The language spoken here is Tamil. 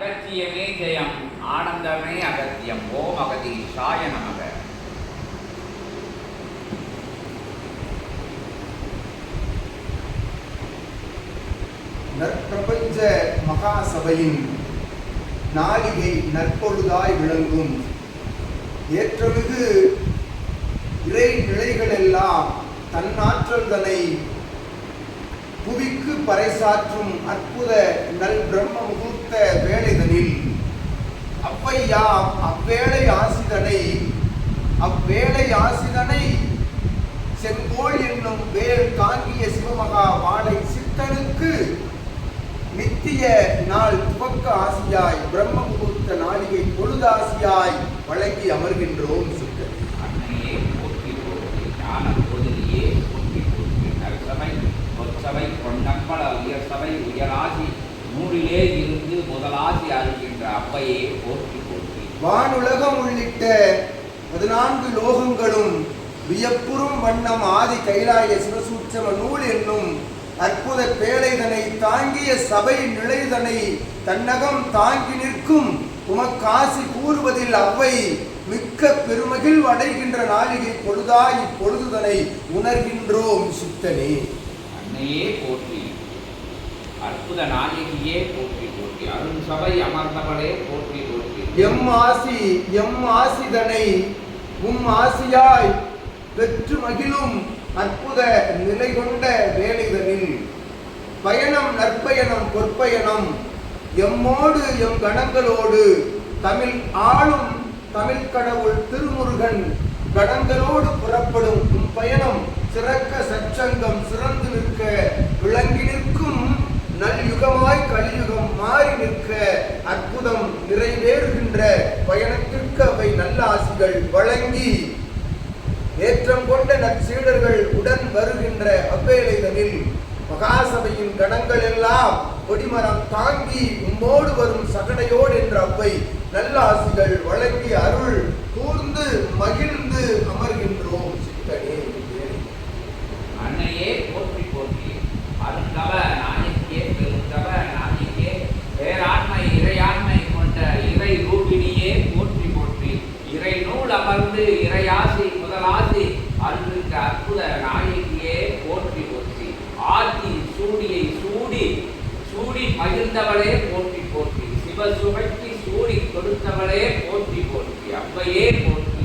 அகத்தியமே ஜெயம். ஆனந்தமே அகத்தியம். ஓம் அகதி சாய நமக. நற்பிரபஞ்ச மகாசபையின் நாளிகை நற்பொழுதாய் விளங்கும். ஏற்றமிகு இறை நிலைகளெல்லாம் தன்னாற்றல்தனை புவிக்கு பறைசாற்றும் அற்புத நல் பிரம்ம முகூர்த்த வேளைதனில் அவ்வையாம் அவ்வேளை ஆசிதனை அவ்வேளை ஆசிதனை செங்கோல் என்னும் வேல் தாங்கிய சிவமகா வாழை சித்தனுக்கு நித்திய நாள் துவக்க ஆசியாய் பிரம்ம முகூர்த்த நாளிகை பொழுதாசியாய் வழங்கி அமர்கின்றோம் சித்தன் அன்னையே போற்றி போற்றி ஞான பொருளியே போற்றி போற்றி நற்சபை பொற்சபை உயர் சபை உயராசி நூலிலே இருந்து முதலாசி அருகின்ற அப்பையே போற்றி போற்றி வானுலகம் உள்ளிட்ட பதினான்கு லோகங்களும் வியப்புறும் வண்ணம் ஆதி கைலாய சிவசூட்சம நூல் என்னும் அற்புத பேழைதனை தாங்கிய சபை நிலைதனை தன்னகம் தாங்கி நிற்கும் உமக்காசி கூறுவதில் அவ்வை மிக்க பெருமகிழ் அடைகின்ற நாளிகை பொழுதாய் இப்பொழுதுதனை உணர்கின்றோம் சித்தனே. உன்னையே போற்றி. அற்புத நாயகியே போற்றி போற்றி. அருண் சபை அமர்ந்தவளே போற்றி போற்றி. எம் ஆசி எம் ஆசிதனை உம் ஆசியாய் பெற்று மகிழும் அற்புத நிலை கொண்ட வேலைதனில். பயணம் நற்பயணம் பொற்பயணம் எம்மோடு எம் கணங்களோடு தமிழ் ஆளும் தமிழ் கடவுள் திருமுருகன் கடங்களோடு புறப்படும் பயணம் சிறக்க சச்சங்கம் சிறந்து நிற்க விளங்கி நிற்கும் நல்யுகமாய் கலியுகம் மாறி நிற்க அற்புதம் நிறைவேறுகின்ற பயணத்திற்கு அவை நல்ல ஆசிகள் வழங்கி ஏற்றம் கொண்ட நற்சீடர்கள் உடன் வருகின்ற அவ்வேளைகளில் மகாசபையின் கணங்கள் எல்லாம் கொடிமரம் தாங்கி உம்மோடு வரும் சகடையோடு என்ற அவ்வை நல்லாசிகள் வழங்கி அருள் கூர்ந்து மகிழ்ந்து அமர்கின்றோம் சித்தனே அன்னையே போற்றி போற்றி அருந்தவ நாயகியே பெருந்தவ நாயகியே பேராண்மை இறையாண்மை கொண்ட இறை ரூபினியே போற்றி போற்றி. இறை நூல் அமர்ந்து இறையாசி முதலாசி அருள்கின்ற அற்புத நாயகியே போற்றி போற்றி. ஆத்தி சூடியை சூடி சூடி மகிழ்ந்தவளே போற்றி போற்றி. சிவசுமைக்கு சூடி கொடுத்தவளே போற்றி. போற்றி அவ்வையே போற்றி